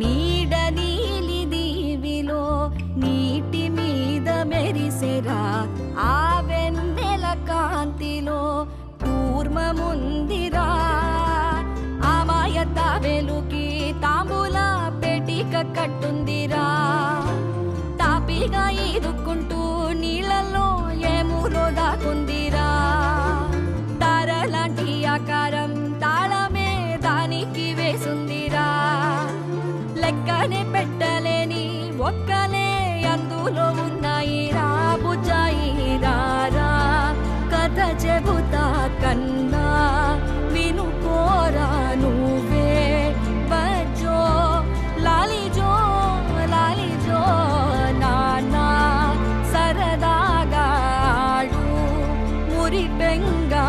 నీడ నీలి దీవిలో నీటి మీద మెరిసెరా ఆ వెన్నెల కాంతిలో కూర్మముందిరా. అమాయ వెలుకి తాంబూల పెటిక కట్టుందిరా. తాపిగా ఇరుక్కుంటూ నీళ్ళల్లో ఏమూలో దాకుందిరా తారలాంటి ఆకారం తాళమే దానికి వేసుందిరా. లెక్కనే పెట్టలేని ఒక్కలే అందులో ఉన్నాయి. రాబుజాయి రారా కథ చెబుతా కన్నా. వినుకోరా నువ్వే. బజో లాలిజో లాలిజో నానా సరదాగా ఆడు మురి బెంగా.